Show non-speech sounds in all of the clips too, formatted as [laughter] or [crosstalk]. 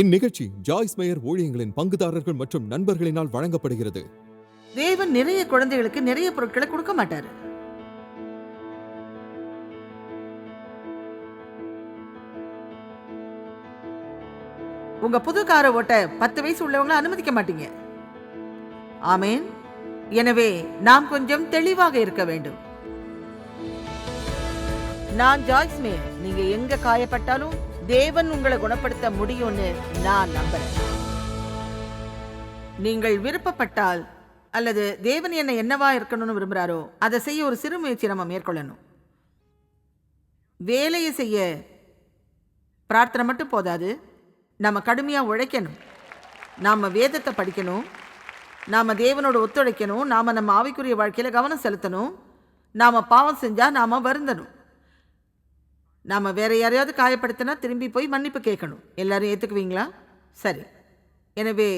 இந்நிகழ்ச்சி Joyce mayor ஊழியங்களின் பங்குதாரர்கள் மற்றும் நண்பர்களினால் வழங்கப்படுகிறது. தேவன் நிறைய குழந்தைகளுக்கு நிறைய பொருட்களை கொடுக்க மாட்டாரு. உங்க புது காரை ஓட்ட பத்து வயசு உள்ளவங்களை அனுமதிக்க மாட்டீங்க. ஆமேன். எனவே நாம் கொஞ்சம் தெளிவாக இருக்க வேண்டும். நான் ஜாய்ஸ் மேயர். நீங்க எங்க காயப்பட்டாலும் தேவன் உங்களை குணப்படுத்த முடியும்னு நான் நம்புறேன். நீங்கள் விருப்பப்பட்டால் அல்லது தேவன் என்ன என்னவா இருக்கணும்னு விரும்புகிறாரோ அதை செய்ய ஒரு சிறு முயற்சி நம்ம மேற்கொள்ளணும். வேலையை செய்ய பிரார்த்தனை மட்டும் போதாது. நம்ம கடுமையாக உழைக்கணும். நாம் வேதத்தை படிக்கணும். நாம் தேவனோட ஒத்துழைக்கணும். நாம் நம்ம ஆவிக்குரிய வாழ்க்கையில் கவனம் செலுத்தணும். நாம் பாவம் செஞ்சால் நாம் வருந்தணும். நாம் வேற யாரையாவது காயப்படுத்தினா திரும்பி போய் மன்னிப்பு கேட்கணும். எல்லாரும் ஏற்றுக்குவீங்களா சரி. எனவே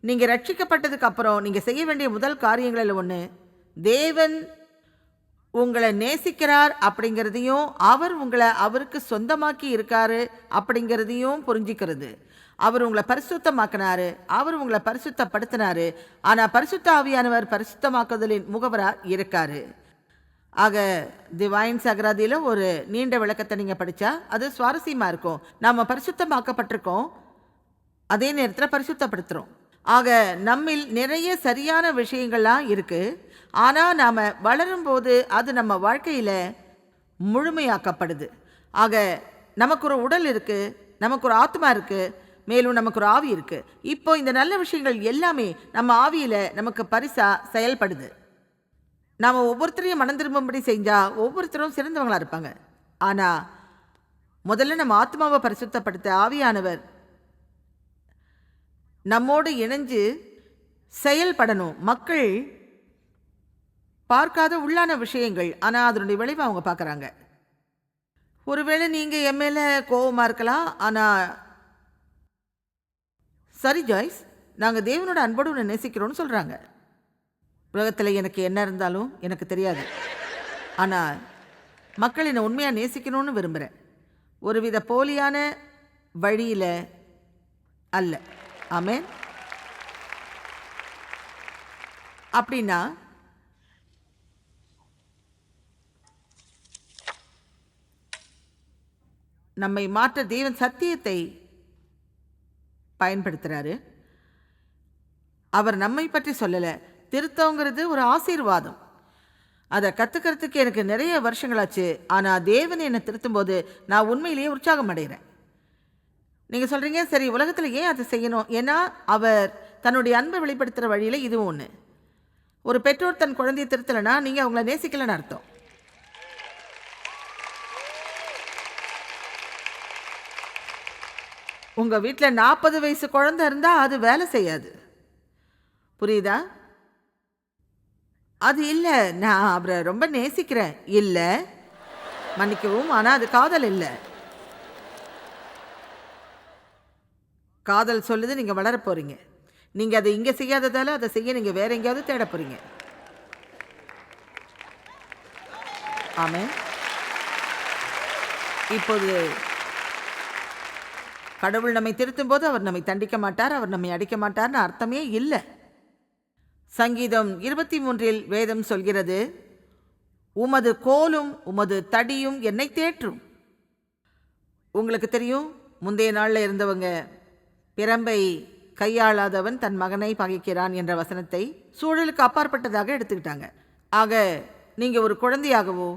நீங்கள் ரட்சிக்கப்பட்டதுக்கு அப்புறம் நீங்கள் செய்ய வேண்டிய முதல் காரியங்களில் ஒன்று தேவன் உங்களை நேசிக்கிறார் அப்படிங்கிறதையும் அவர் உங்களை அவருக்கு சொந்தமாக்கி இருக்காரு அப்படிங்கிறதையும் புரிஞ்சிக்கிறது. அவர் உங்களை பரிசுத்தமாக்கினாரு அவர் உங்களை பரிசுத்தப்படுத்தினாரு. ஆனால் பரிசுத்த ஆவியானவர் பரிசுத்தமாக்குதலின் முகவராக இருக்காரு. ஆக திவைன் சகராதியில் ஒரு நீண்ட விளக்கத்தை நீங்கள் படித்தா அது சுவாரஸ்யமாக இருக்கும். நாம் பரிசுத்தமாக்கப்பட்டிருக்கோம். அதே நேரத்தில் பரிசுத்தப்படுத்துகிறோம் ஆக நம்மில் நிறைய சரியான விஷயங்கள்லாம் இருக்குது ஆனால் நாம் வளரும்போது அது நம்ம வாழ்க்கையில் முழுமையாக்கப்படுது. ஆக நமக்கு ஒரு உடல் இருக்குது நமக்கு ஒரு ஆத்மா இருக்குது மேலும் நமக்கு ஒரு ஆவி இருக்குது இப்போ இந்த நல்ல விஷயங்கள் எல்லாமே நம்ம ஆவியில் நமக்கு பரிசாக செயல்படுது. நாம் ஒவ்வொருத்தரையும் மனம் திரும்பும்படி செஞ்சால் ஒவ்வொருத்தரும் சிறந்தவங்களாக இருப்பாங்க. ஆனால் முதல்ல நம்ம ஆத்மாவை பரிசுத்தப்படுத்த ஆவியானவர் நம்மோடு இணைஞ்சு செயல்படணும். மக்கள் பார்க்காத உள்ளான விஷயங்கள் ஆனால் அதனுடைய விளைவை அவங்க பார்க்குறாங்க. ஒருவேளை நீங்கள் என் மேலே கோபமாக இருக்கலாம் ஆனால் சரி ஜாய்ஸ் நாங்கள் தேவனோட அன்போடு உன்னை நேசிக்கிறோன்னு சொல்கிறாங்க உலகத்தில் எனக்கு என்ன இருந்தாலும் எனக்கு தெரியாது. ஆனால் மக்கள் என்னை உண்மையாக நேசிக்கணும்னு விரும்புகிறேன் ஒருவித போலியான வழியில் அல்ல. ஆமேன். அப்படின்னா நம்மை மாற்ற தேவன் சத்தியத்தை பயன்படுத்துகிறாரு அவர் நம்மை பற்றி சொல்லலை. திருத்தங்கிறது ஒரு ஆசீர்வாதம். அதை கற்றுக்கிறதுக்கு எனக்கு நிறைய வருஷங்களாச்சு. ஆனால் தேவன் என்னை திருத்தும்போது நான் உண்மையிலேயே உற்சாகம் அடைகிறேன் நீங்கள் சொல்கிறீங்க சரி உலகத்தில் ஏன் அதை செய்யணும்? ஏன்னா அவர் தன்னுடைய அன்பை வெளிப்படுத்துகிற வழியில் இதுவும் ஒன்று ஒரு பெற்றோர் தன் குழந்தையை திருத்தலைன்னா நீங்கள் அவங்கள நேசிக்கலைன்னு அர்த்தம். உங்கள் வீட்டில் நாற்பது வயசு குழந்தை இருந்தால் அது வேலை செய்யாது. புரியுதா? அது இல்லை. நான் அவரை ரொம்ப நேசிக்கிறேன். இல்லை. மன்னிக்கவும். ஆனால் அது காதல் இல்லை. காதல் சொல்லுது நீங்கள் வளர போகிறீங்க நீங்கள் அதை இங்கே செய்யாததால் அதை செய்ய நீங்கள் வேற எங்கேயாவது தேட போகிறீங்க ஆமே இப்போது கடவுள் நம்மை திருத்தும் போது அவர் நம்மை தண்டிக்க மாட்டார் அவர் நம்மை அடிக்க மாட்டார்னு அர்த்தமே இல்லை. சங்கீதம் இருபத்தி மூன்றில் வேதம் சொல்கிறது உமது கோலும் உமது தடியும் என்னை தேற்றும். உங்களுக்கு தெரியும் முந்தைய நாளில் இருந்தவங்க பிரம்பை கையாளாதவன் தன் மகனை பகைக்கிறான் என்ற வசனத்தை சூழலுக்கு அப்பாற்பட்டதாக எடுத்துக்கிட்டாங்க. ஆக நீங்கள் ஒரு குழந்தையாகவோ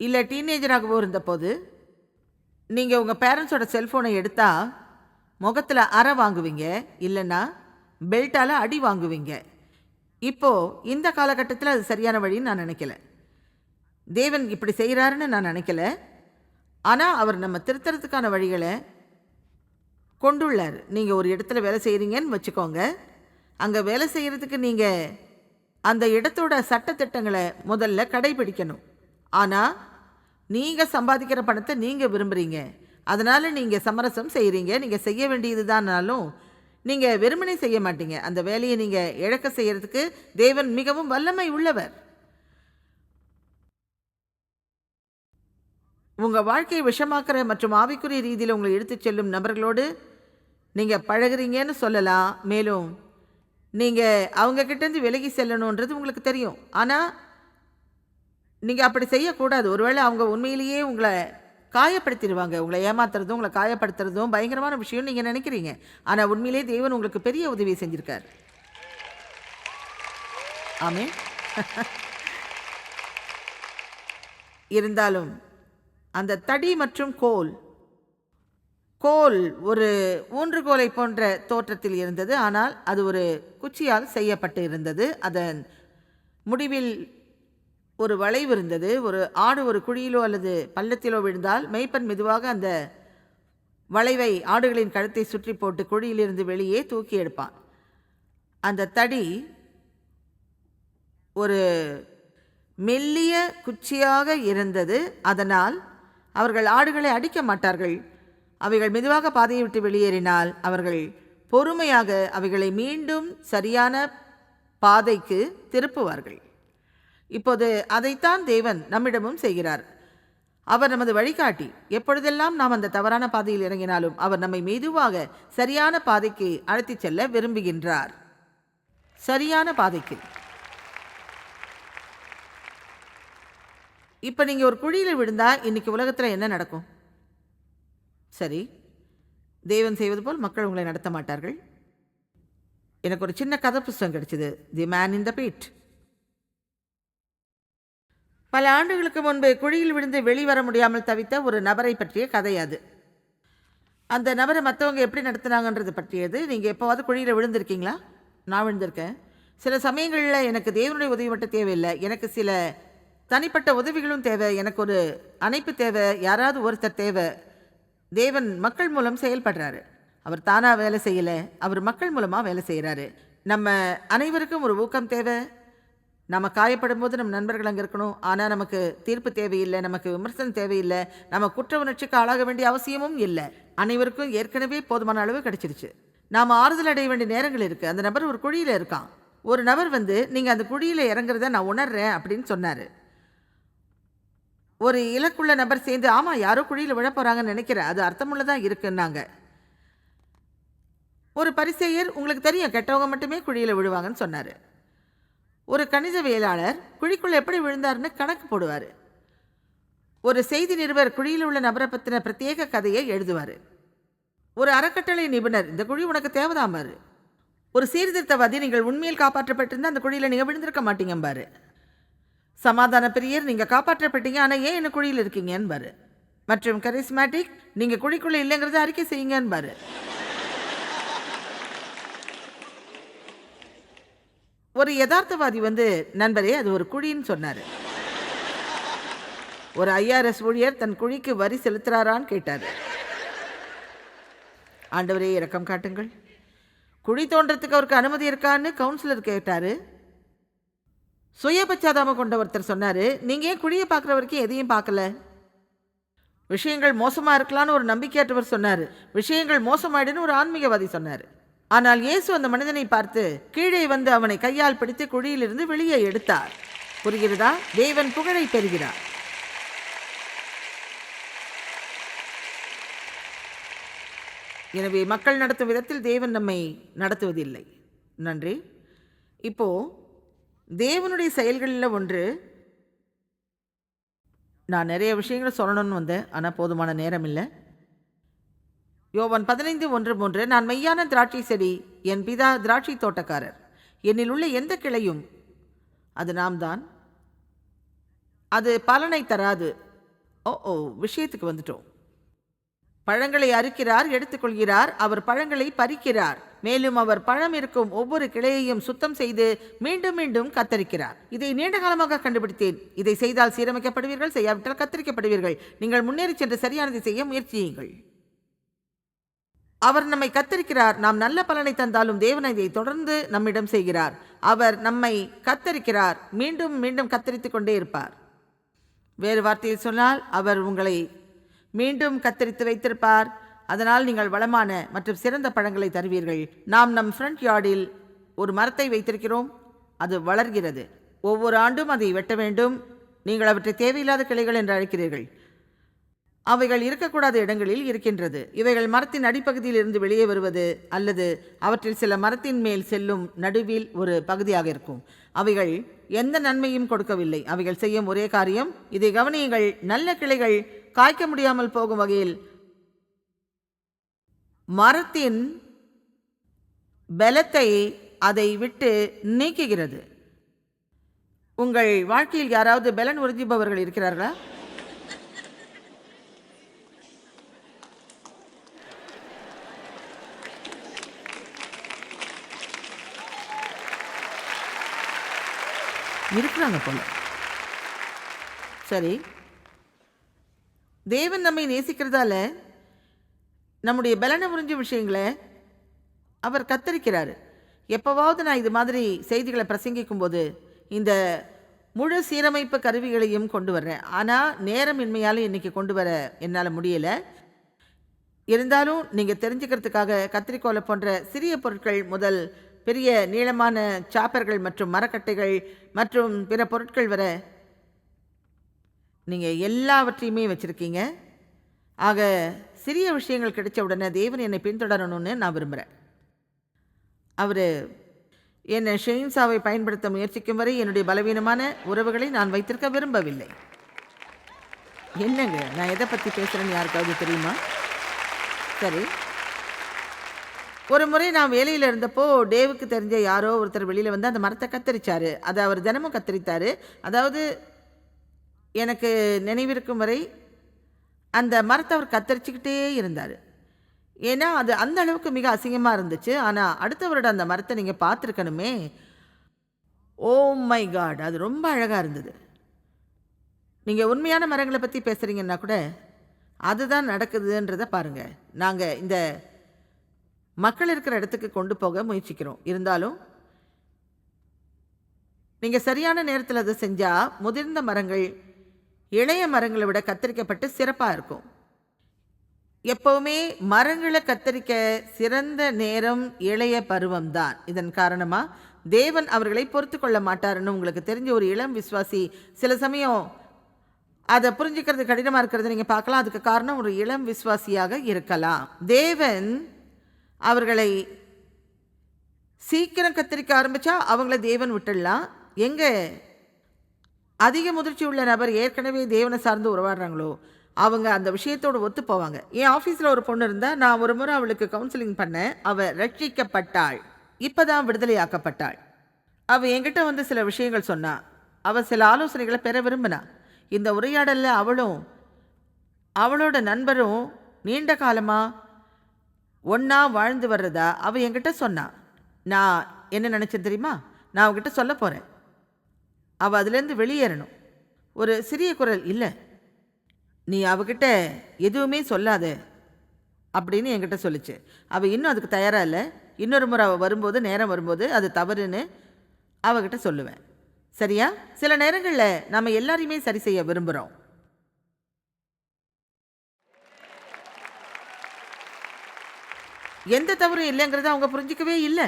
இல்லை டீனேஜராகவோ இருந்தபோது நீங்கள் உங்கள் பேரண்ட்ஸோட செல்ஃபோனை எடுத்தால் முகத்தில் அறை வாங்குவீங்க இல்லைன்னா பெல்ட்டால் அடி வாங்குவீங்க. இப்போது இந்த காலகட்டத்தில் அது சரியான வழின்னு நான் நினைக்கல. தேவன் இப்படி செய்கிறாருன்னு நான் நினைக்கல. ஆனால் அவர் நம்ம திருத்தறதுக்கான வழிகளை கொண்டுள்ளார். நீங்கள் ஒரு இடத்துல வேலை செய்கிறீங்கன்னு வச்சுக்கோங்க. அங்கே வேலை செய்கிறதுக்கு நீங்கள் அந்த இடத்தோட சட்டத்திட்டங்களை முதல்ல கடைபிடிக்கணும். ஆனால் நீங்கள் சம்பாதிக்கிற பணத்தை நீங்கள் விரும்புகிறீங்க அதனால் நீங்கள் சமரசம் செய்கிறீங்க நீங்கள் செய்ய வேண்டியது தானாலும் நீங்கள் வெறுமனே செய்ய மாட்டீங்க. அந்த வேலையை நீங்கள் இழக்க செய்யறதுக்கு தேவன் மிகவும் வல்லமை உள்ளவர். உங்கள் வாழ்க்கையை விஷமாக்குற மற்றும் ஆவிக்குரிய ரீதியில் உங்களை எடுத்துச் செல்லும் நபர்களோடு நீங்கள் பழகுறீங்கன்னு சொல்லலாம். மேலும் நீங்கள் அவங்க கிட்டேருந்து விலகி செல்லணுன்றது உங்களுக்கு தெரியும். ஆனால் நீங்கள் அப்படி செய்யக்கூடாது. ஒருவேளை அவங்க உண்மையிலேயே உங்களை காயப்படுத்திடுவாங்க. உங்களை ஏமாத்துறதும் உங்களை காயப்படுத்துறதும் பயங்கரமான விஷயம் நீங்கள் நினைக்கிறீங்க. ஆனால் உண்மையிலேயே தேவன் உங்களுக்கு பெரிய உதவி செஞ்சுருக்கார். ஆமே [laughs] இருந்தாலும் அந்த தடி மற்றும் கோல் கோல் ஒரு ஊன்றுகோலை போன்ற தோற்றத்தில் இருந்தது. ஆனால் அது ஒரு குச்சியால் செய்யப்பட்டு இருந்தது. அதன் முடிவில் ஒரு வளைவு இருந்தது. ஒரு ஆடு ஒரு குழியிலோ அல்லது பள்ளத்திலோ விழுந்தால் மெய்ப்பன் மெதுவாக அந்த வளைவை ஆடுகளின் கழுத்தை சுற்றி போட்டு குழியிலிருந்து வெளியே தூக்கி எடுப்பான். அந்த தடி ஒரு மெல்லிய குச்சியாக இருந்தது. அதனால் அவர்கள் ஆடுகளை அடிக்க மாட்டார்கள். அவைகள் மெதுவாக பாதையை விட்டு வெளியேறினால் அவர்கள் பொறுமையாக அவைகளை மீண்டும் சரியான பாதைக்கு திருப்புவார்கள். இப்போது அதைத்தான் தேவன் நம்மிடமும் செய்கிறார். அவர் நமது வழிகாட்டி. எப்பொழுதெல்லாம் நாம் அந்த தவறான பாதையில் இறங்கினாலும் அவர் நம்மை மெதுவாக சரியான பாதைக்கு அழைத்துச் செல்ல விரும்புகின்றார். சரியான பாதைக்கு. இப்போ நீங்கள் ஒரு குழியில் விழுந்தால் இன்னைக்கு உலகத்தில் என்ன நடக்கும்? சரி. தேவன் செய்வது போல் மக்கள் உங்களை நடத்த மாட்டார்கள். எனக்கு ஒரு சின்ன கதை புஸ்தகம் கிடைச்சிது. The man in the beat. பல ஆண்டுகளுக்கு முன்பு குழியில் விழுந்து வெளிவர முடியாமல் தவித்த ஒரு நபரை பற்றிய கதை அது. அந்த நபரை மற்றவங்க எப்படி நடத்துனாங்கன்றது பற்றியது. நீங்கள் எப்போவாவது குழியில் விழுந்திருக்கீங்களா? நான் விழுந்திருக்கேன். சில சமயங்களில் எனக்கு தேவனுடைய உதவி மட்டும் தேவையில்லை. எனக்கு சில தனிப்பட்ட உதவிகளும் தேவை. எனக்கு ஒரு அணைப்பு தேவை. யாராவது ஒருத்தர் தேவை. தேவன் மக்கள் மூலம் செயல்படுறாரு. அவர் தானாக வேலை செய்யலை. அவர் மக்கள் மூலமாக வேலை செய்கிறாரு நம்ம அனைவருக்கும் ஒரு ஊக்கம் தேவை. நம்ம காயப்படும் போது நம்ம நண்பர்கள் அங்கே இருக்கணும். ஆனால் நமக்கு தீர்ப்பு தேவையில்லை நமக்கு விமர்சனம் தேவையில்லை நம்ம குற்ற உணர்ச்சிக்கு ஆளாக வேண்டிய அவசியமும் இல்லை. அனைவருக்கும் ஏற்கனவே போதுமான அளவு கிடைச்சிருச்சு. நாம் ஆறுதல் அடைய வேண்டிய நேரங்கள் இருக்குது அந்த நபர் ஒரு குழியில் இருக்கான். ஒரு நபர் வந்து நீங்கள் அந்த குழியில் இறங்குறத நான் உணர்றேன் அப்படின்னு சொன்னார். ஒரு இலக்குள்ள நபர் சேர்ந்து ஆமாம் யாரோ குழியில் விழ போகிறாங்கன்னு நினைக்கிறேன். அது அர்த்தமுள்ளதாக இருக்குன்னாங்க. ஒரு பரிசெயர் உங்களுக்கு தெரியும் கெட்டவங்க மட்டுமே குழியில் விழுவாங்கன்னு சொன்னார். ஒரு கணிதவியலாளர் குழிக்குள்ள எப்படி விழுந்தாருன்னு கணக்கு போடுவார். ஒரு செய்தி நிருபர் குழியில் உள்ள நபரை பற்றின பிரத்யேக கதையை எழுதுவார். ஒரு அறக்கட்டளை நிபுணர் இந்த குழி உனக்கு தேவைதாம்பாரு. ஒரு சீர்திருத்தவாதி நீங்கள் உண்மையில் காப்பாற்றப்பட்டிருந்தால் அந்த குழியில் நீங்கள் விழுந்திருக்க மாட்டீங்கம்பாரு. சமாதான பிரியர் நீங்கள் காப்பாற்றப்பட்டீங்க ஆனால் ஏன் என்ன குழியில் இருக்கீங்கன்பாரு. மற்றும் கரிஸ்மேட்டிக் நீங்கள் குழிக்குள்ளே இல்லைங்கிறத அறிக்கை செய்யுங்கன்பாரு. ஒரு யதார்த்தவாதி வந்து நண்பரே அது ஒரு குழின்னு சொன்னார். ஒரு ஐஆர்எஸ் ஊழியர் தன் குழிக்கு வரி செலுத்துறாரான்னு கேட்டார். ஆண்டவரே இரக்கம் காட்டுங்கள். குழி தோன்றத்துக்கு அவருக்கு அனுமதி இருக்கான்னு கவுன்சிலர் கேட்டார். சுயபச்சாதாமம் கொண்ட ஒருத்தர் சொன்னார் நீங்கள் ஏன் குழியை பார்க்குற வரைக்கும் எதையும் பார்க்கல? விஷயங்கள் மோசமாக இருக்கலான்னு ஒரு நம்பிக்கையற்றவர் சொன்னார். விஷயங்கள் மோசமாயிடுன்னு ஒரு ஆன்மீகவாதி சொன்னார். ஆனால் இயேசு அந்த மனிதனை பார்த்து கீழே வந்து அவனை கையால் பிடித்து குழியிலிருந்து வெளியே எடுத்தார். புரிகிறதா? தேவன் புகழை பெறுகிறார். எனவே மக்கள் நடத்தும் விதத்தில் தேவன் நம்மை நடத்துவதில்லை. நன்றி. இப்போ தேவனுடைய செயல்களில் ஒன்று நான் நிறைய விஷயங்களை சொல்லணும்னு வந்தேன் ஆனால் போதுமான நேரம் இல்லை. யோவன் பதினைந்து ஒன்று மூன்று நான் மெய்யான திராட்சை செடி என் பிதா திராட்சை தோட்டக்காரர். என்னில் உள்ள எந்த கிளையும் அது நாம் தான் அது பலனை தராது. ஓ ஓ விஷயத்துக்கு வந்துட்டோம். பழங்களை அறுக்கிறார் எடுத்துக்கொள்கிறார் அவர் பழங்களை பறிக்கிறார். மேலும் அவர் பழம் இருக்கும் ஒவ்வொரு கிளையையும் சுத்தம் செய்து மீண்டும் மீண்டும் கத்தரிக்கிறார். இதை நீண்ட காலமாக கண்டுபிடித்தேன். இதை செய்தால் சீரமைக்கப்படுவீர்கள் செய்யாவிட்டால் கத்தரிக்கப்படுவீர்கள். நீங்கள் முன்னேறி சென்று சரியானதை செய்ய முயற்சியுங்கள். அவர் நம்மை கத்தரிக்கிறார். நாம் நல்ல பலனை தந்தாலும் தேவன் இதை தொடர்ந்து நம்மிடம் செய்கிறார். அவர் நம்மை கத்தரிக்கிறார். மீண்டும் மீண்டும் கத்தரித்து கொண்டே இருப்பார். வேறு வார்த்தையில் சொன்னால் அவர் உங்களை மீண்டும் கத்தரித்து வைத்திருப்பார். அதனால் நீங்கள் வளமான மற்றும் சிறந்த பழங்களை தருவீர்கள். நாம் நம் ஃப்ரண்ட் யார்டில் ஒரு மரத்தை வைத்திருக்கிறோம். அது வளர்கிறது. ஒவ்வொரு ஆண்டும் அதை வெட்ட வேண்டும். நீங்கள் அவற்றை தேவையில்லாத கிளைகள் என்று அழைக்கிறீர்கள். அவைகள் இருக்கக்கூடாத இடங்களில் இருக்கின்றது. இவைகள் மரத்தின் அடிப்பகுதியில் இருந்து வெளியே வருவது அல்லது அவற்றில் சில மரத்தின் மேல் செல்லும் நடுவில் ஒரு பகுதியாக இருக்கும். அவைகள் எந்த நன்மையும் கொடுக்கவில்லை. அவைகள் செய்யும் ஒரே காரியம் இதை கவனியுங்கள். நல்ல கிளைகள் காய்க்க முடியாமல் போகும் வகையில் மரத்தின் பலத்தை அதை விட்டு நீக்குகிறது. உங்கள் வாழ்க்கையில் யாராவது பலன் உறிஞ்சுபவர்கள் இருக்கிறார்களா? இருக்கிறாங்க போல. சரி. தேவன் நம்மை நேசிக்கிறதால நம்முடைய பலனை உறிஞ்ச விஷயங்களை அவர் கத்தரிக்கிறார். எப்போவாவது நான் இது மாதிரி செய்திகளை பிரசங்கிக்கும் போது இந்த முழு சீரமைப்பு கருவிகளையும் கொண்டு வர்றேன். ஆனால் நேரமின்மையால் இன்னைக்கு கொண்டு வர என்னால் முடியலை. இருந்தாலும் நீங்கள் தெரிஞ்சுக்கிறதுக்காக கத்திரிக்கோலை போன்ற சிறிய பொருட்கள் முதல் பெரிய நீளமான சாப்பர்கள் மற்றும் மரக்கட்டைகள் மற்றும் பிற பொருட்கள் வர நீங்கள் எல்லாவற்றையுமே வச்சுருக்கீங்க. ஆக சிறிய விஷயங்கள் கிடைச்ச உடனே தேவன் என்னை பின்தொடரணும்னு நான் விரும்புகிறேன் அவர் என்னை ஷெயின்சாவை பயன்படுத்த முயற்சிக்கும் வரை என்னுடைய பலவீனமான உறவுகளை நான் வைத்திருக்க விரும்பவில்லை. என்னங்க நான் எதை பற்றி பேசுகிறேன்னு யாருக்காவது தெரியுமா? சரி. ஒரு முறை நான் வேலையில் இருந்தப்போ டேவுக்கு தெரிஞ்ச யாரோ ஒருத்தர் வெளியில் வந்து அந்த மரத்தை கத்தரிச்சார். அதை அவர் தினமும் கத்தரித்தார். அதாவது எனக்கு நினைவிருக்கும் வரை அந்த மரத்தை அவர் கத்தரிச்சுக்கிட்டே இருந்தார். ஏன்னா அது அந்த அளவுக்கு மிக அசிங்கமாக இருந்துச்சு. ஆனால் அடுத்த வருடம் அந்த மரத்தை நீங்கள் பார்த்துருக்கணுமே. ஓ மை காட் அது ரொம்ப அழகாக இருந்தது. நீங்கள் உண்மையான மரங்களை பற்றி பேசுகிறீங்கன்னா கூட அதுதான் நடக்குதுன்றதை பாருங்கள் நாங்கள் இந்த மக்கள் இருக்கிற இடத்துக்கு கொண்டு போக முயற்சிக்கிறோம். இருந்தாலும் நீங்கள் சரியான நேரத்தில் அதை செஞ்சால் முதிர்ந்த மரங்கள் இளைய மரங்களை விட கத்தரிக்கப்பட்டு சிறப்பாக இருக்கும். எப்போவுமே மரங்களை கத்தரிக்க சிறந்த நேரம் இளைய பருவம்தான் இதன் காரணமாக தேவன் அவர்களை பொறுத்து கொள்ள மாட்டாருன்னு உங்களுக்கு தெரிஞ்ச ஒரு இளம் விசுவாசி சில சமயம் அதை புரிஞ்சுக்கிறது கடினமாக இருக்கிறது நீங்கள் பார்க்கலாம். அதுக்கு காரணம் ஒரு இளம் விசுவாசியாக இருக்கலாம். தேவன் அவர்களை சீக்கிரம் கத்தரிக்க ஆரம்பித்தா அவங்கள தேவன் விட்டுடலாம். எங்கே? அதிக முதிர்ச்சி உள்ள நபர் ஏற்கனவே தேவனை சார்ந்து உறவாடுறாங்களோ அவங்க அந்த விஷயத்தோடு ஒத்து போவாங்க. என் ஆஃபீஸில் ஒரு பொண்ணு இருந்தால் நான் ஒரு முறை அவளுக்கு கவுன்சிலிங் பண்ணேன் அவள் ரட்சிக்கப்பட்டாள். இப்போ தான் விடுதலையாக்கப்பட்டாள். அவள் என்கிட்ட வந்து சில விஷயங்கள் சொன்னான் அவள் சில ஆலோசனைகளை பெற விரும்பினா இந்த உரையாடலில் அவளும் அவளோட நண்பரும் நீண்ட காலமாக ஒன்றா வாழ்ந்து வர்றதா அவள் என்கிட்ட சொன்னான் நான் என்ன நினச்சேன் தெரியுமா? நான் அவகிட்ட சொல்ல போகிறேன் அவள் அதுலேருந்து வெளியேறணும். ஒரு சிறிய குரல் இல்லை நீ அவகிட்ட எதுவுமே சொல்லாத அப்படின்னு என்கிட்ட சொல்லிச்சு. அவள் இன்னும் அதுக்கு தயாராக இல்லை. இன்னொரு முறை அவள் வரும்போது நேரம் வரும்போது அது தவறுன்னு அவகிட்ட சொல்லுவேன். சரியா? சில நேரங்களில் நம்ம எல்லாரையுமே சரி செய்ய விரும்புகிறோம் எந்த தவறும் இல்லைங்கிறத அவங்க புரிஞ்சிக்கவே இல்லை.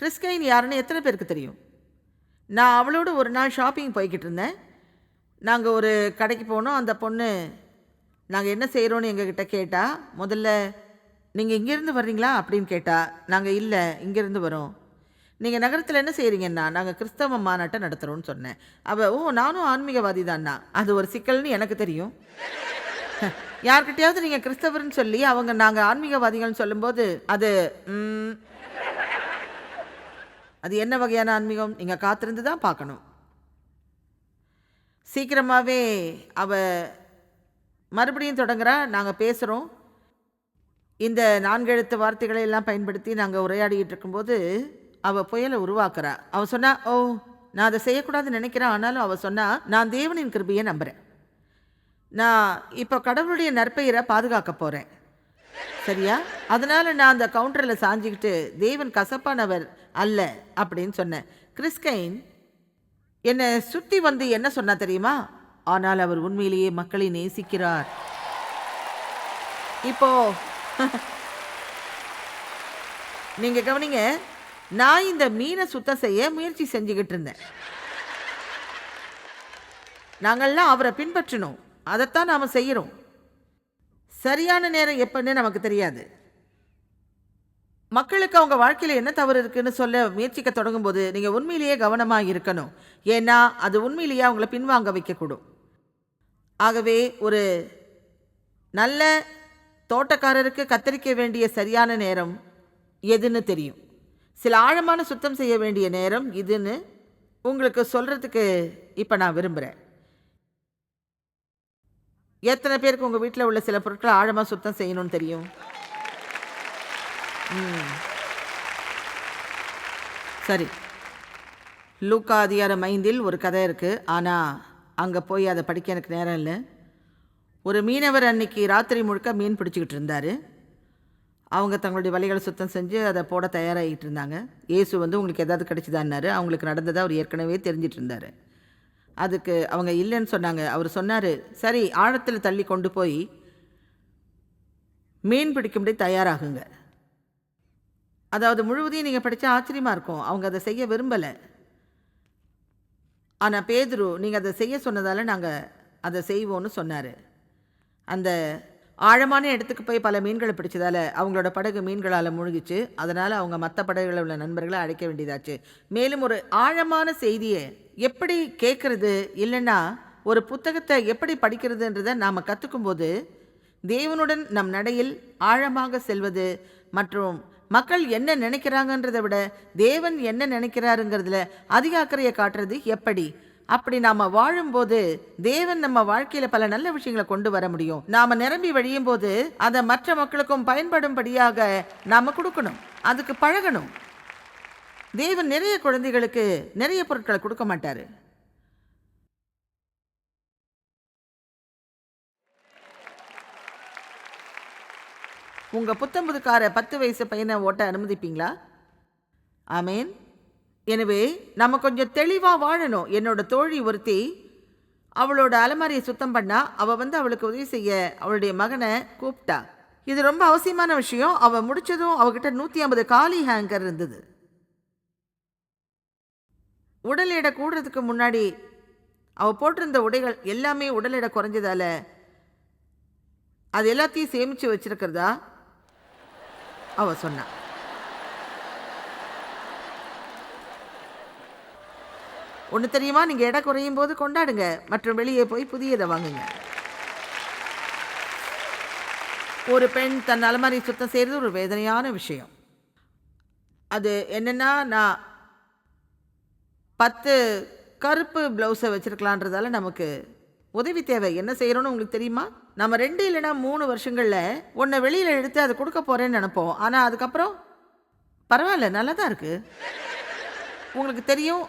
கிறிஸ்கைன் யாருன்னு எத்தனை பேருக்கு தெரியும்? நான் அவளோட ஒரு நாள் ஷாப்பிங் போய்கிட்டு இருந்தேன். நாங்கள் ஒரு கடைக்கு போனோம். அந்த பொண்ணு நாங்கள் என்ன செய்கிறோன்னு எங்ககிட்ட கேட்டால் முதல்ல நீங்கள் இங்கேருந்து வர்றீங்களா? அப்படின்னு கேட்டால் நாங்கள் இல்லை இங்கேருந்து வரோம். நீங்கள் நகரத்தில் என்ன செய்கிறீங்கன்னா நாங்கள் கிறிஸ்தவ மாநாட்டை நடத்துகிறோன்னு சொன்னேன். அவள் ஓ நானும் ஆன்மீகவாதி தான்னா? அது ஒரு சிக்கல்னு எனக்கு தெரியும். யார்கிட்டயாவது நீங்கள் கிறிஸ்தவர்னு சொல்லி அவங்க நாங்கள் ஆன்மீகவாதிகள்னு சொல்லும்போது அது அது என்ன வகையான ஆன்மீகம்? நீங்கள் காத்திருந்து தான் பார்க்கணும். சீக்கிரமாகவே அவ மறுபடியும் தொடங்குறா நாங்கள் பேசுகிறோம் இந்த நான்கெழுத்து வார்த்தைகளை எல்லாம் பயன்படுத்தி நாங்கள் உரையாடிக்கிட்டு இருக்கும்போது அவள் புயலை உருவாக்குறா. அவள் சொன்னா ஓ நான் அதை செய்யக்கூடாதுன்னு நினைக்கிறேன். ஆனாலும் அவள் சொன்னா நான் தேவனின் கிருபையை நம்புகிறேன் நான் இப்போ கடவுளுடைய நற்பெயரை பாதுகாக்க போகிறேன் சரியா? அதனால் நான் அந்த கவுண்டரில் சாஞ்சிக்கிட்டு தேவன் கசப்பானவர் அல்ல அப்படின்னு சொன்னேன். கிறிஸ்கைன் என்னை சுற்றி வந்து என்ன சொன்னா தெரியுமா? ஆனால் அவர் உண்மையிலேயே மக்களை நேசிக்கிறார். இப்போ [laughs] நீங்க கவனிங்க நான் இந்த மீனை சுத்தம் செய்ய முயற்சி செஞ்சுக்கிட்டு இருந்தேன். நாங்கள்லாம் அவரை பின்பற்றணும் அதைத்தான் நாம் செய்கிறோம் சரியான நேரம் எப்பன்னு நமக்கு தெரியாது. மக்களுக்கு அவங்க வாழ்க்கையில் என்ன தவறு இருக்குன்னு சொல்ல முயற்சிக்க தொடங்கும்போது நீங்கள் உண்மையிலேயே கவனமாக இருக்கணும். ஏன்னா அது உண்மையிலேயே அவங்கள பின்வாங்க வைக்கக்கூடும். ஆகவே ஒரு நல்ல தோட்டக்காரருக்கு கத்தரிக்க வேண்டிய சரியான நேரம் எதுன்னு தெரியும். சில ஆழமான சுத்தம் செய்ய வேண்டிய நேரம் இதுன்னு உங்களுக்கு சொல்கிறதுக்கு இப்போ நான் விரும்புகிறேன் எத்தனை பேருக்கு உங்கள் வீட்டில் உள்ள சில பொருட்களை ஆழமாக சுத்தம் செய்யணும்னு தெரியும்? ம். சரி. லூக்கா அதிகாரம் ஐந்தில் ஒரு கதை இருக்குது ஆனால் அங்கே போய் அதை படிக்க எனக்கு நேரம் இல்லை. ஒரு மீனவர் அன்னைக்கு ராத்திரி முழுக்க மீன் பிடிச்சிக்கிட்டு இருந்தார். அவங்க தங்களுடைய வலைகளை சுத்தம் செஞ்சு அதை போட தயாராகிட்டு இருந்தாங்க. இயேசு வந்து உங்களுக்கு எதாவது கிடைச்சிதான்னாரு. அவங்களுக்கு நடந்ததை அவர் ஏற்கனவே தெரிஞ்சிட்டு இருந்தார். அதுக்கு அவங்க இல்லைன்னு சொன்னாங்க. அவர் சொன்னார் சரி ஆழத்தில் தள்ளி கொண்டு போய் மீன் பிடிக்கும்படி தயாராகுங்க. அதாவது முழுவதையும் நீங்கள் படித்தா ஆச்சரியமாக இருக்கும். அவங்க அதை செய்ய விரும்பலை. ஆனால் பேதுரு நீங்கள் அதை செய்ய சொன்னதால் நாங்கள் அதை செய்வோன்னு சொன்னார். அந்த ஆழமான இடத்துக்கு போய் பல மீன்களை பிடிச்சதால அவங்களோட படகு மீன்களால் முழுகிச்சு. அதனால் அவங்க மற்ற படகுகளில் உள்ள நண்பர்களை அழைக்க வேண்டியதாச்சு. மேலும் ஒரு ஆழமான செய்தியை எப்படி கேட்குறது இல்லைன்னா ஒரு புத்தகத்தை எப்படி படிக்கிறதுன்றதை நாம் கற்றுக்கும்போது தேவனுடன் நம் நடையில் ஆழமாக செல்வது மற்றும் மக்கள் என்ன நினைக்கிறாங்கன்றதை விட தேவன் என்ன நினைக்கிறாருங்கிறதுல அதிக அக்கறையை காட்டுறது எப்படி? அப்படி நாம வாழும்போது தேவன் நம்ம வாழ்க்கையில பல நல்ல விஷயங்களை கொண்டு வர முடியும். நாம நிரம்பி வழியும் போது அதை மற்ற மக்களுக்கும் பயன்படும்படியாக நாம கொடுக்கணும். அதுக்கு பழகணும். தேவன் நிறைய குழந்தைகளுக்கு நிறைய பொருட்களை கொடுக்க மாட்டாரு. உங்கள் புத்தம்புதுக்கார பத்து வயசு பையனை ஓட்ட அனுமதிப்பீங்களா? ஆமேன். எனவே நம்ம கொஞ்சம் தெளிவாக வாழணும். என்னோட தோழி ஒருத்தி அவளோட அலமாரியை சுத்தம் பண்ணா அவள் வந்து அவளுக்கு உதவி செய்ய அவளுடைய மகனை கூப்பிட்டா. இது ரொம்ப அவசியமான விஷயம். அவள் முடிச்சதும் அவகிட்ட நூற்றி ஐம்பது காலி ஹேங்கர் இருந்தது. உடல் எடை கூடுறதுக்கு முன்னாடி அவள் போட்டிருந்த உடைகள் எல்லாமே உடல் எடை குறைஞ்சதால அது எல்லாத்தையும் சேமித்து வச்சிருக்கிறதா? அவள் சொன்னான் ஒன்று தெரியுமா? நீங்கள் இடம் குறையும் போது கொண்டாடுங்க. மற்றும் வெளியே போய் புதியதை வாங்குங்க. ஒரு பெண் தன் அலமாரி சுத்தம் செய்கிறது ஒரு வேதனையான விஷயம். அது என்னென்னா நான் பத்து கருப்பு ப்ளவுஸை வச்சுருக்கலான்றதால நமக்கு உதவி தேவை. என்ன செய்கிறோன்னு உங்களுக்கு தெரியுமா? நம்ம ரெண்டு இல்லைன்னா மூணு வருஷங்களில் ஒன்றை வெளியில் எடுத்து அதை கொடுக்க போகிறேன்னு நினைப்போம். ஆனால் அதுக்கப்புறம் பரவாயில்ல நல்லா தான் இருக்குது உங்களுக்கு தெரியும்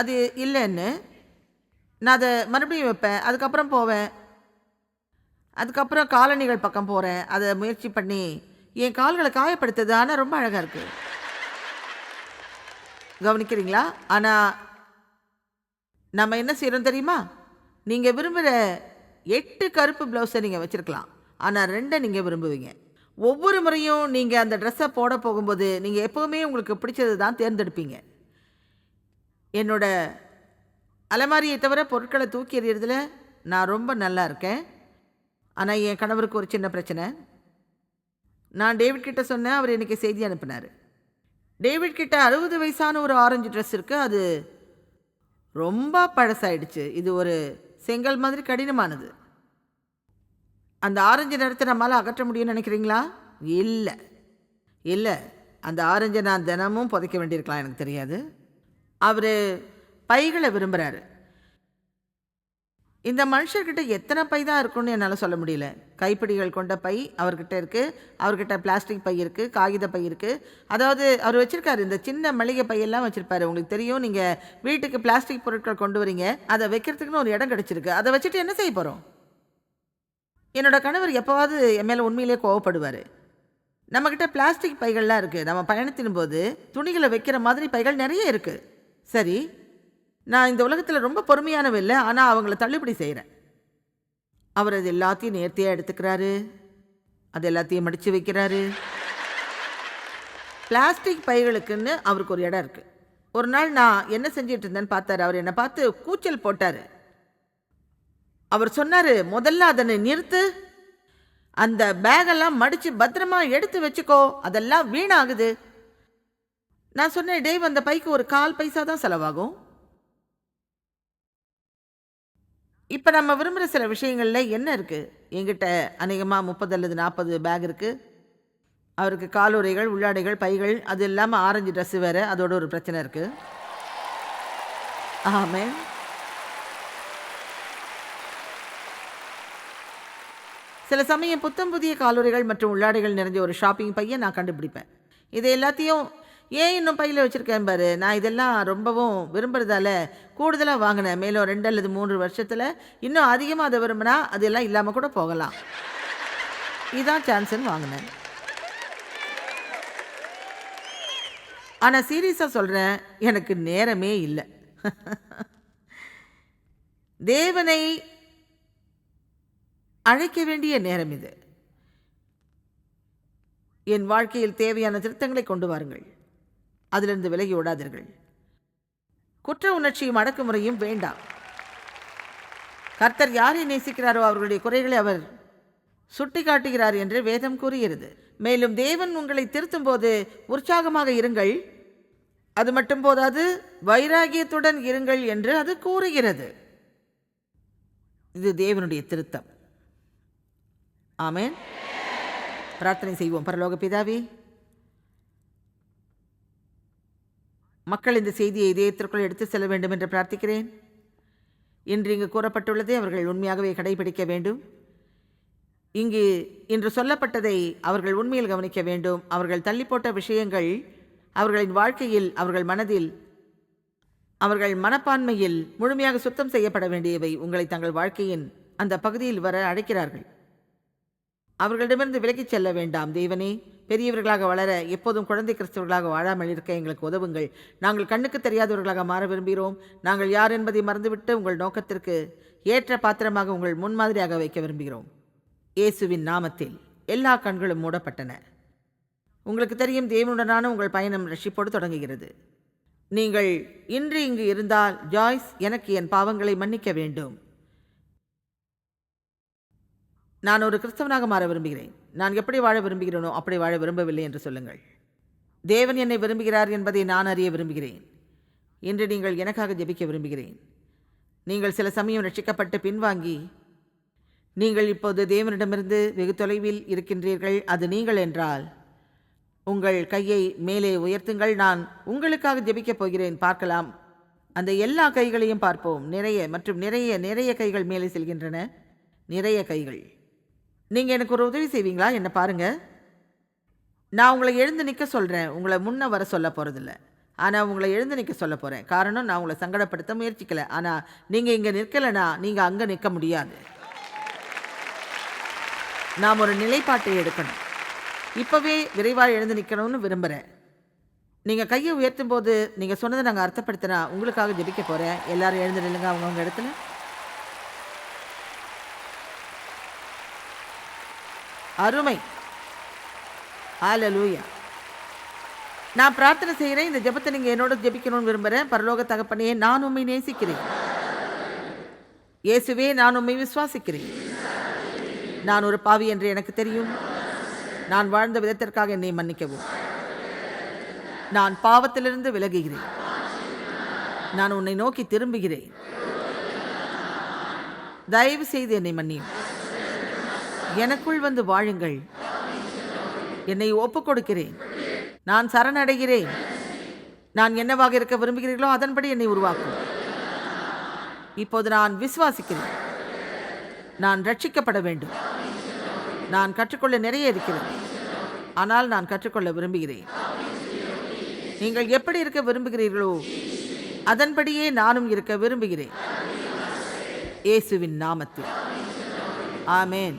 அது இல்லைன்னு நான் அதை மறுபடியும் வைப்பேன். அதுக்கப்புறம் போவேன். அதுக்கப்புறம் காலணிகள் பக்கம் போகிறேன் அதை முயற்சி பண்ணி என் கால்களை காயப்படுத்துது. ஆனால் ரொம்ப அழகாக இருக்குது கவனிக்கிறீங்களா? ஆனால் நம்ம என்ன செய்கிறோம் தெரியுமா? நீங்கள் விரும்புகிற எட்டு கருப்பு ப்ளவுஸை நீங்கள் வச்சுருக்கலாம். ஆனால் ரெண்டை நீங்கள் விரும்புவீங்க. ஒவ்வொரு முறையும் நீங்கள் அந்த ட்ரெஸ்ஸை போட போகும்போது நீங்கள் எப்போவுமே உங்களுக்கு பிடிச்சது தான் தேர்ந்தெடுப்பீங்க. என்னோட அலமாரியை தவிர பொருட்களை தூக்கி எறியறதுல நான் ரொம்ப நல்லா இருக்கேன். ஆனால் என் கணவருக்கு ஒரு சின்ன பிரச்சனை. நான் டேவிட் கிட்ட சொன்னேன் அவர் எனக்கு செய்தி அனுப்பினார். டேவிட் கிட்ட அறுபது வயசான ஒரு ஆரஞ்சு ட்ரெஸ் இருக்குது அது ரொம்ப பழசாயிடுச்சு. இது ஒரு செங்கல் மாதிரி கடினமானது. அந்த ஆரஞ்சு நிறத்தை நம்மளால் அகற்ற முடியும்னு நினைக்கிறீங்களா? இல்லை. இல்லை. அந்த ஆரஞ்சை நான் தினமும் புதைக்க வேண்டியிருக்கலாம் எனக்கு தெரியாது. அவர் பைகளை விரும்புகிறாரு இந்த மனுஷர்கிட்ட எத்தனை பை தான் இருக்குன்னு என்னால் சொல்ல முடியல. கைப்பிடிகள் கொண்ட பை அவர்கிட்ட இருக்குது அவர்கிட்ட பிளாஸ்டிக் பை இருக்குது காகித பை இருக்குது அதாவது அவர் வச்சுருக்காரு இந்த சின்ன மளிகை பையெல்லாம் வச்சுருப்பாரு. உங்களுக்கு தெரியும் நீங்கள் வீட்டுக்கு பிளாஸ்டிக் பொருட்கள் கொண்டு வரீங்க. அதை வைக்கிறதுக்குன்னு ஒரு இடம் கிடச்சிருக்கு. அதை வச்சுட்டு என்ன செய்ய போகிறோம் என்னோட கணவர் எப்போவாவது என் மேலே உண்மையிலேயே கோவப்படுவார். நம்மக்கிட்ட பிளாஸ்டிக் பைகள்லாம் இருக்குது நம்ம பயணத்தின் போது துணிகளை வைக்கிற மாதிரி பைகள் நிறைய இருக்குது சரி நான் இந்த உலகத்தில் ரொம்ப பொறுமையானவ இல்லை ஆனால் அவங்கள தள்ளுபடி செய்கிறேன் அவர் அது எல்லாத்தையும் நேர்த்தியாக எடுத்துக்கிறாரு. அது எல்லாத்தையும் மடித்து வைக்கிறாரு. பிளாஸ்டிக் பைகளுக்குன்னு அவருக்கு ஒரு இடம் இருக்குது ஒரு நாள் நான் என்ன செஞ்சிட்டு இருந்தேன்னு பார்த்தாரு. அவர் என்னை பார்த்து கூச்சல் போட்டார். அவர் சொன்னார் முதல்ல அதனை நிறுத்து. அந்த பேகெல்லாம் மடித்து பத்திரமா எடுத்து வச்சுக்கோ. அதெல்லாம் வீணாகுது. நான் சொன்னேன் டேவ் அந்த பைக்கு ஒரு கால் பைசா தான் செலவாகும். இப்போ நம்ம விரும்புகிற சில விஷயங்களில் என்ன இருக்குது எங்கிட்ட அநேகமாக முப்பது அல்லது நாற்பது பேக் இருக்குது அவருக்கு காலுறைகள் உள்ளாடைகள் பைகள் அது இல்லாமல் ஆரஞ்சு ட்ரெஸ்ஸு வேறு அதோட ஒரு பிரச்சனை இருக்குது ஆமே சில சமயம் புத்தம் புதிய காலுறைகள் மற்றும் உள்ளாடைகள் நிறைஞ்ச ஒரு ஷாப்பிங் பையன் நான் கண்டுபிடிப்பேன். இதை எல்லாத்தையும் ஏன் இன்னும் பையில் வச்சுருக்கேன் பாரு? நான் இதெல்லாம் ரொம்பவும் விரும்புகிறதால கூடுதலாக வாங்கினேன். மேலும் ரெண்டு அல்லது மூன்று வருஷத்தில் இன்னும் அதிகமாக அதை விரும்பினா அதெல்லாம் இல்லாமல் கூட போகலாம். இதான் சான்ஸ்ன்னு வாங்கினேன். ஆனால் சீரியஸாக சொல்கிறேன் எனக்கு நேரமே இல்லை. தேவனை அழைக்க வேண்டிய நேரம் இது. என் வாழ்க்கையில் தேவையான திருத்தங்களை கொண்டு வாருங்கள். அதிலிருந்து விலகி விடாதீர்கள் குற்ற உணர்ச்சியும் அடக்குமுறையும் வேண்டாம். கர்த்தர் யாரை நேசிக்கிறாரோ அவர்களுடைய குறைகளை அவர் சுட்டி காட்டுகிறார் என்று வேதம் கூறுகிறது. மேலும் தேவன் உங்களை திருத்தும் போது உற்சாகமாக இருங்கள். அது மட்டும் போதாது வைராகியத்துடன் இருங்கள் என்று அது கூறுகிறது. இது தேவனுடைய திருத்தம். ஆமேன். பிரார்த்தனை செய்வோம். பரலோக பிதாவே மக்கள் இந்த செய்தியை இதயத்திற்குள் எடுத்து செல்ல வேண்டும் என்று பிரார்த்திக்கிறேன். இன்று இங்கு கூறப்பட்டுள்ளதை அவர்கள் உண்மையாகவே கடைபிடிக்க வேண்டும். இங்கு இன்று சொல்லப்பட்டதை அவர்கள் உண்மையில் கவனிக்க வேண்டும். அவர்கள் தள்ளி போட்ட விஷயங்கள் அவர்களின் வாழ்க்கையில் அவர்கள் மனதில் அவர்கள் மனப்பான்மையில் முழுமையாக சுத்தம் செய்யப்பட வேண்டியவை உங்களை தங்கள் வாழ்க்கையின் அந்த பகுதியில் வர அழைக்கிறார்கள். அவர்களிடமிருந்து விலகிச் செல்ல வேண்டாம் தேவனே. பெரியவர்களாக வளர எப்போதும் குழந்தை கிறிஸ்தவர்களாக வாழாமல் இருக்க எங்களுக்கு உதவுங்கள். நாங்கள் கண்ணுக்கு தெரியாதவர்களாக மாற விரும்புகிறோம். நாங்கள் யார் என்பதை மறந்துவிட்டு உங்கள் நோக்கத்திற்கு ஏற்ற பாத்திரமாக உங்கள் முன்மாதிரியாக வைக்க விரும்புகிறோம். இயேசுவின் நாமத்தில் எல்லா கண்களும் மூடப்பட்டன. உங்களுக்கு தெரியும் தேவனுடனான உங்கள் பயணம் ரஷிப்போடு தொடங்குகிறது. நீங்கள் இன்று இங்கு இருந்தால் ஜாய்ஸ் எனக்கு என் பாவங்களை மன்னிக்க வேண்டும். நான் ஒரு கிறிஸ்தவனாக மாற விரும்புகிறேன். நான் எப்படி வாழ விரும்புகிறேனோ அப்படி வாழ விரும்பவில்லை என்று சொல்லுங்கள். தேவன் என்னை விரும்புகிறார் என்பதை நான் அறிய விரும்புகிறேன். இன்று நீங்கள் எனக்காக ஜெபிக்க விரும்புகிறேன். நீங்கள் சில சமயம் ரட்சிக்கப்பட்டு பின்வாங்கி நீங்கள் இப்போது தேவனிடமிருந்து வெகு தொலைவில் இருக்கின்றீர்கள். அது நீங்கள் என்றால் உங்கள் கையை மேலே உயர்த்துங்கள். நான் உங்களுக்காக ஜெபிக்கப் போகிறேன். பார்க்கலாம். அந்த எல்லா கைகளையும் பார்ப்போம். நிறைய மற்றும் நிறைய நிறைய கைகள் மேலே செல்கின்றன. நிறைய கைகள். நீங்கள் எனக்கு ஒரு உதவி செய்வீங்களா? என்ன பாருங்கள் நான் உங்களை எழுந்து நிற்க சொல்கிறேன் உங்களை முன்னே வர சொல்ல போகிறதில்ல ஆனால் உங்களை எழுந்து நிற்க சொல்ல போகிறேன் காரணம் நான் உங்களை சங்கடப்படுத்த முயற்சிக்கல. ஆனால் நீங்கள் இங்கே நிற்கலைன்னா நீங்கள் அங்கே நிற்க முடியாது. நாம் ஒரு நிலைப்பாட்டை எடுக்கணும். இப்போவே விரைவாக எழுந்து நிற்கணும்னு விரும்புகிறேன் நீங்கள் கையை உயர்த்தும் போது நீங்கள் சொன்னதை நாங்கள் அர்த்தப்படுத்தினா உங்களுக்காக ஜெபிக்க போகிறேன் எல்லோரும் எழுந்து நில்லுங்க அவங்கவுங்க இடத்துல. அருமை. ஆலலூயா நான் பிரார்த்தனை செய்கிறேன் இந்த ஜெபத்தை நீங்கள் என்னோட ஜெபிக்கணும்னு விரும்புகிறேன் பரலோக தகப்பனையே நான் உண்மை நேசிக்கிறேன். இயேசுவே நான் உண்மை விசுவாசிக்கிறேன். நான் ஒரு பாவி என்று எனக்கு தெரியும். நான் வாழ்ந்த விதத்திற்காக என்னை மன்னிக்கவும். நான் பாவத்திலிருந்து விலகுகிறேன். நான் உன்னை நோக்கி திரும்புகிறேன். தயவு செய்து என்னை மன்னியும். எனக்குள் வந்து வாழுங்கள். என்னை ஒப்புக் கொடுக்கிறேன் நான் சரணடைகிறேன். நான் என்னவாக இருக்க விரும்புகிறீர்களோ அதன்படி என்னை உருவாக்கும். இப்போது நான் விசுவாசிக்கிறேன். நான் ரட்சிக்கப்பட வேண்டும். நான் கற்றுக்கொள்ள நிறைய இருக்கிறது ஆனால் நான் கற்றுக்கொள்ள விரும்புகிறேன். நீங்கள் எப்படி இருக்க விரும்புகிறீர்களோ அதன்படியே நானும் இருக்க விரும்புகிறேன். இயேசுவின் நாமத்தில். ஆமேன்.